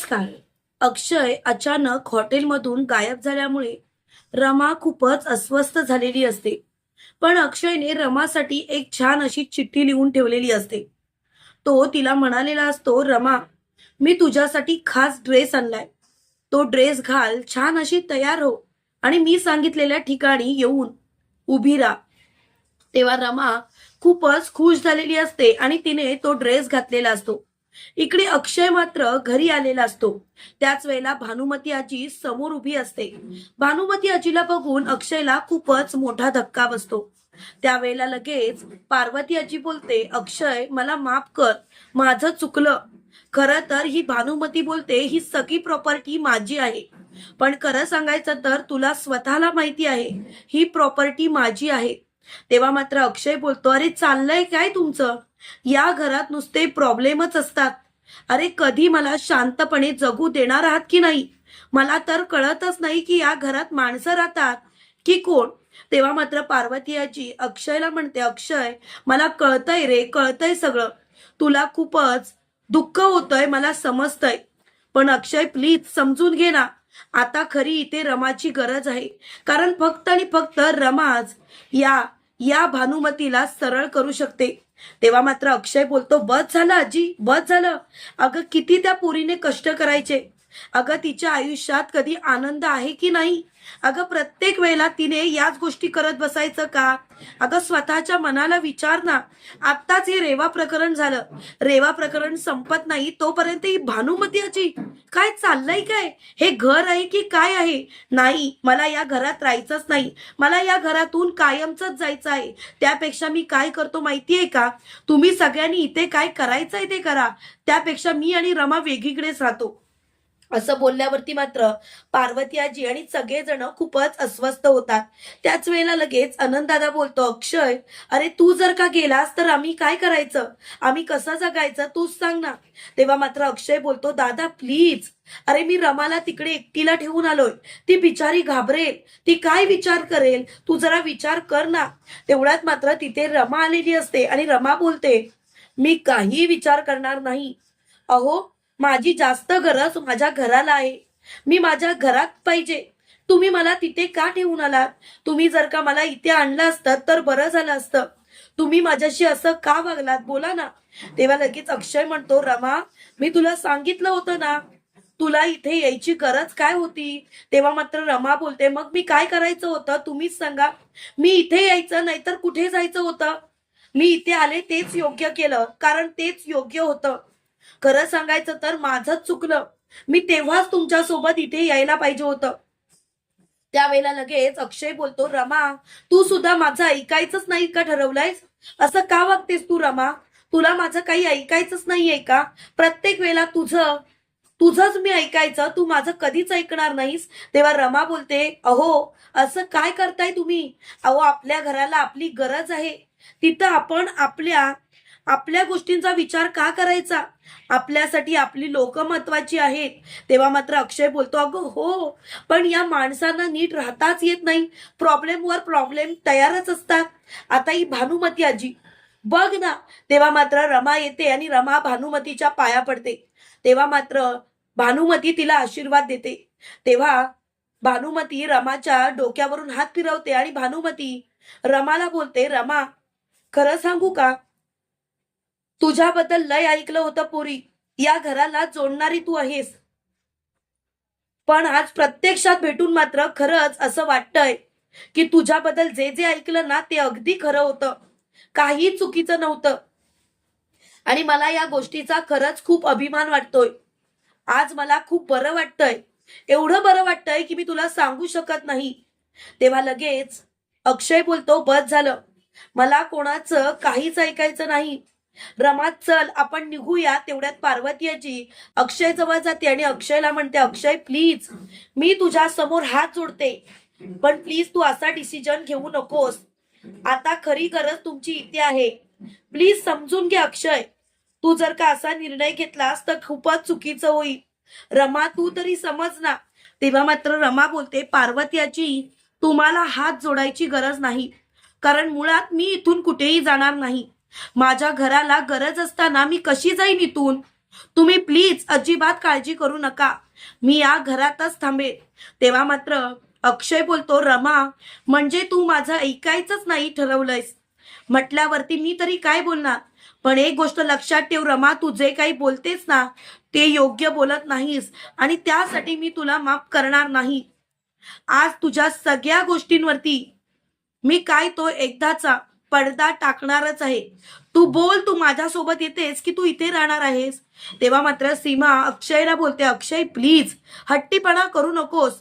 नमस्कार अक्षय अचानक हॉटेलमधून गायब झाल्यामुळे रमा खूपच अस्वस्थ झालेली असते. पण अक्षयने रमासाठी एक छान अशी चिठ्ठी लिहून ठेवलेली असते. तो तिला म्हणालेला असतो रमा मी तुझ्यासाठी खास ड्रेस आणलाय. तो ड्रेस घाल छान अशी तयार हो आणि मी सांगितलेल्या ठिकाणी येऊन उभी राहा. तेव्हा रमा खूपच खुश झालेली असते आणि तिने तो ड्रेस घातलेला असतो. इकडे अक्षय मात्र घरी आलेला असतो. त्याच वेळेला भानुमती आजी समोर उभी असते. भानुमती आजीला बघून अक्षयला खूपच मोठा धक्का बसतो. त्यावेळेला लगेच पार्वती आजी बोलते अक्षय मला माफ कर माझं चुकलं. खरं तर ही भानुमती बोलते ही सगळी प्रॉपर्टी माझी आहे. पण खरं सांगायचं तर तुला स्वतःला माहिती आहे ही प्रॉपर्टी माझी आहे. तेव्हा मात्र अक्षय बोलतो अरे चाललंय काय तुमचं? या घरात नुसते प्रॉब्लेमच असतात. अरे कधी मला शांतपणे जगू देणार आहात की नाही? मला तर कळतच नाही की या घरात माणसं राहतात. की कोण? तेव्हा मात्र पार्वती आजी अक्षयला म्हणते अक्षय मला कळतंय रे कळतंय सगळं. तुला खूपच दुःख होतंय मला समजतंय. पण अक्षय प्लीज समजून घे ना. आता खरी इथे रमाची गरज आहे. कारण फक्त आणि फक्त रमाच या या भानुमतीला सरळ करू शकते. तेव्हा मात्र अक्षय बोलतो बस झालं आजी बस झालं. अगं किती त्या पोरीने कष्ट करायचे. अगं तिच्या आयुष्यात कधी आनंद आहे की नाही? अगं प्रत्येक वेळेला तिने याच गोष्टी करत बसायचं का? अगं स्वतःच्या मनाला विचार ना. आत्ताच हे रेवा प्रकरण झालं. रेवा प्रकरण संपत नाही तोपर्यंत ही भानुमती आजी काय चाललंय काय? हे घर आहे की काय आहे? नाही मला या घरात राहायचंच नाही. मला या घरातून कायमच जायचं आहे. त्यापेक्षा मी काय करतो माहितीये का? तुम्ही सगळ्यांनी इथे काय करायचंय ते करा. त्यापेक्षा मी आणि रमा वेगळीकडेच राहतो. असं बोलल्यावरती मात्र पार्वती आजी आणि सगळेजण खूपच अस्वस्थ होतात. त्याच वेळेला लगेच आनंददादा बोलतो अक्षय अरे तू जर का गेलास तर आम्ही काय करायचं? आम्ही कसं जगायचं? तूच सांग ना. तेव्हा मात्र अक्षय बोलतो दादा प्लीज अरे मी रमाला तिकडे एकटीला ठेवून आलोय. ती बिचारी घाबरेल. ती काय विचार करेल? तू जरा विचार कर ना. तेवढ्यात मात्र तिथे रमा आलेली असते आणि रमा बोलते मी काही विचार करणार नाही. अहो माझी जास्त गरज माझ्या घराला आहे. मी माझ्या घरात पाहिजे. तुम्ही मला तिथे का ठेवून आलात? तुम्ही जर का मला इथे आणलं असतं तर बरं झालं असतं. तुम्ही माझ्याशी असं का वागलात? बोला ना. तेव्हा लगेच अक्षय म्हणतो रमा मी तुला सांगितलं होतं ना तुला इथे यायची गरज काय होती? तेव्हा मात्र रमा बोलते मग मी काय करायचं होतं? तुम्हीच सांगा. मी इथे यायचं नाहीतर कुठे जायचं होतं? मी इथे आले तेच योग्य केलं कारण तेच योग्य होतं. खरं सांगायचं तर माझंच चुकलं. मी तेव्हाच तुमच्यासोबत इथे यायला पाहिजे होतं. त्यावेळेला लगेच अक्षय बोलतो रमा तू सुद्धा माझं ऐकायचंच नाही का ठरवलंयस? असं का वागतेस तू रमा? तुला माझं काही ऐकायचंच नाहीये का? प्रत्येक वेळेला तुझं तुझंच मी ऐकायचं तू माझं कधीच ऐकणार नाहीस. तेव्हा रमा बोलते अहो असं काय करताय तुम्ही? अहो आपल्या घराला आपली गरज आहे. तिथं आपण आपल्या आपल्या गोष्टींचा विचार का करायचा? आपल्यासाठी आपली लोक महत्वाची आहेत. तेव्हा मात्र अक्षय बोलतो अगं हो पण या माणसांना नीट राहताच येत नाही. प्रॉब्लेम वर प्रॉब्लेम तयारच असतात. आता ही भानुमती आजी बघ ना. तेव्हा मात्र रमा येते आणि रमा भानुमतीच्या पाया पडते. तेव्हा मात्र भानुमती तिला आशीर्वाद देते. तेव्हा भानुमती रमाच्या डोक्यावरून हात फिरवते आणि भानुमती रमाला बोलते रमा खरं सांगू का? तुझ्याबद्दल लय ऐकलं होतं पुरी. या घराला जोडणारी तू आहेस. पण आज प्रत्यक्षात भेटून मात्र खरंच असं वाटतंय की तुझ्याबद्दल जे जे ऐकलं ना ते अगदी खरं होतं. काही चुकीचं नव्हतं. आणि मला या गोष्टीचा खरंच खूप अभिमान वाटतोय. आज मला खूप बरं वाटतंय. एवढं बरं वाटतंय की मी तुला सांगू शकत नाही. तेव्हा लगेच अक्षय बोलतो बस झालं. मला कोणाचं काहीच ऐकायचं नाही. रमात चल आपण निघूया तेवढ्यात पार्वती आजी. अक्षय जवळ जाते आणि अक्षयला म्हणते अक्षय प्लीज मी तुझ्या समोर हात जोडते पण प्लीज तू असा डिसिजन घेऊ नकोस. आता खरी गरज तुमची इथे आहे. प्लीज समजून घे अक्षय. तू जर का असा निर्णय घेतलास तर खूपच चुकीचं होईल. रमा तू तरी समज ना. तेव्हा मात्र रमा बोलते पार्वती आजी तुम्हाला हात जोडायची गरज नाही. कारण मुळात मी इथून कुठेही जाणार नाही. माझ्या घराला गरज असताना मी कशी जाईन इथून? तुम्ही प्लीज अजिबात काळजी करू नका. मी या घरातच थांबेन. तेव्हा मात्र अक्षय बोलतो रमा म्हणजे तू माझं ऐकायचंच नाही ठरवलंयस. म्हटल्यावरती मी तरी काय बोलणार? पण एक गोष्ट लक्षात ठेव रमा तू जे काही बोलतेस ना ते योग्य बोलत नाहीस आणि त्यासाठी मी तुला माफ करणार नाही. आज तुझ्या सगळ्या गोष्टींवरती मी काय तो एकदाचा पडदा टाकणारच आहे. तू बोल तू माझ्यासोबत येतेस की तू इथे राहणार आहेस? तेव्हा मात्र सीमा अक्षयला बोलते अक्षय प्लीज हट्टीपणा करू नकोस.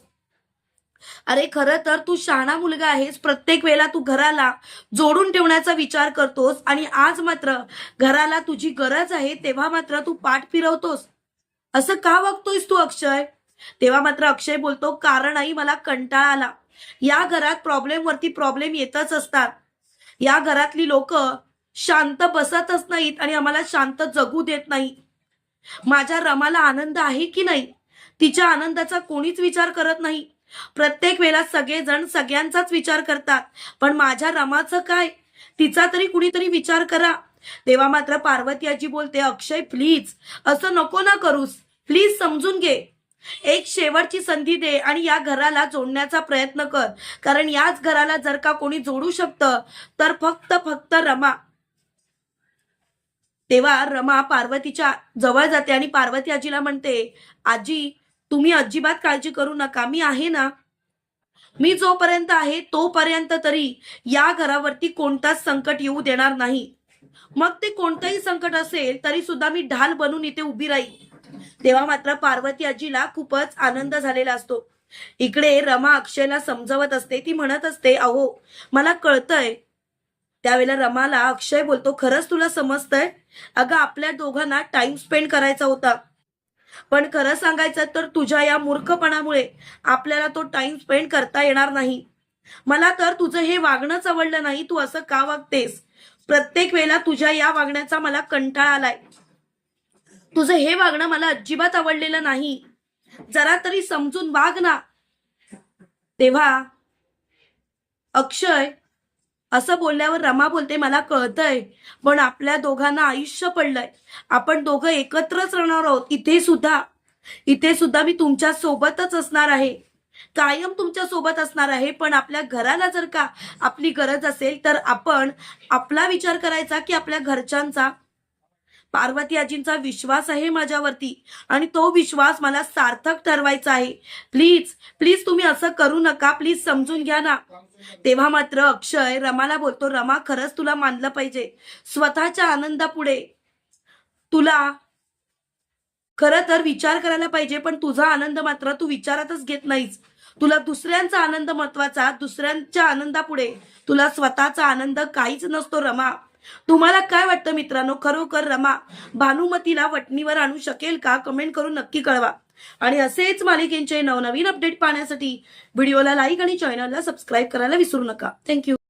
अरे खरं तर तू शहाणा मुलगा आहेस. प्रत्येक वेळेला तू घराला जोडून ठेवण्याचा विचार करतोस आणि आज मात्र घराला तुझी गरज आहे तेव्हा मात्र तू पाठ फिरवतोस. असं का वागतोयस तू अक्षय? तेव्हा मात्र अक्षय बोलतो कारणही मला कंटाळा आला. या घरात प्रॉब्लेम वरती प्रॉब्लेम येतच असतात. या घरातली लोक शांत बसतच नाहीत आणि आम्हाला शांत जगू देत नाही. माझ्या रमाला आनंद आहे की नाही? तिच्या आनंदाचा कोणीच विचार करत नाही. प्रत्येक वेळेला सगळेजण सगळ्यांचाच विचार करतात. पण माझ्या रमाचं काय? तिचा तरी कुणीतरी विचार करा. तेव्हा मात्र पार्वती आजी बोलते अक्षय प्लीज असं नको ना करूस. प्लीज समजून घे. एक शेवटची संधी दे आणि या घराला जोडण्याचा प्रयत्न कर. कारण याच घराला जर का कोणी जोडू शकतं तर फक्त फक्त रमा. तेव्हा रमा पार्वतीच्या जवळ जाते आणि पार्वती आजीला म्हणते आजी तुम्ही अजिबात काळजी करू नका. मी आहे ना? मी जोपर्यंत आहे तोपर्यंत तरी या घरावरती कोणताच संकट येऊ देणार नाही. मग ते कोणतंही संकट असेल तरी सुद्धा मी ढाल बनून इथे उभी राहील तेव्हा मात्र पार्वती आजीला खूपच आनंद झालेला असतो. इकडे रमा अक्षयला समजवत असते. ती म्हणत असते अहो मला कळतंय. त्यावेळेला रमाला अक्षय बोलतो खरंच तुला समजतंय? अगं आपल्या दोघांना टाइम स्पेंड करायचा होता. पण खरं सांगायचं तर तुझ्या या मूर्खपणामुळे आपल्याला तो टाइम स्पेंड करता येणार नाही. मला तर तुझं हे वागणंच आवडलं नाही. तू असं का वागतेस? प्रत्येक वेळेला तुझ्या या वागण्याचा मला कंटाळा आलाय. तुझं हे वागणं मला अजिबात आवडलेलं नाही. जरा तरी समजून वाग ना. तेव्हा अक्षय असं बोलल्यावर रमा बोलते मला कळतंय पण आपल्या दोघांना आयुष्य पडलंय. आपण दोघं एकत्रच राहणार आहोत. इथे सुद्धा इथे सुद्धा मी तुमच्या सोबतच असणार आहे. कायम तुमच्यासोबत असणार आहे पण आपल्या घराला जर का आपली गरज असेल तर आपण आपला विचार करायचा की आपल्या घरच्यांचा पार्वती आजींचा विश्वास आहे माझ्यावरती आणि तो विश्वास मला सार्थक ठरवायचा आहे. प्लीज प्लीज तुम्ही असं करू नका. प्लीज समजून घ्या ना. तेव्हा मात्र अक्षय रमाला बोलतो रमा खरंच तुला मानलं पाहिजे. स्वतःच्या आनंदापुढे तुला खरं तर विचार करायला पाहिजे पण तुझा आनंद मात्र तू विचारातच घेत नाहीस. तुला दुसऱ्यांचा आनंद महत्त्वाचा दुसऱ्यांच्या आनंदापुढे तुला स्वतःचा आनंद काहीच नसतो रमा. तुम्हाला काय वाटतं मित्रांनो? खरोखर रमा भानुमतीला वटणीवर आणू शकेल का? कमेंट करून नक्की कळवा. आणि असेच मालिकेंचे नवनवीन अपडेट पाहण्यासाठी व्हिडिओला लाईक आणि चॅनलला सबस्क्राईब करायला विसरू नका. थँक्यू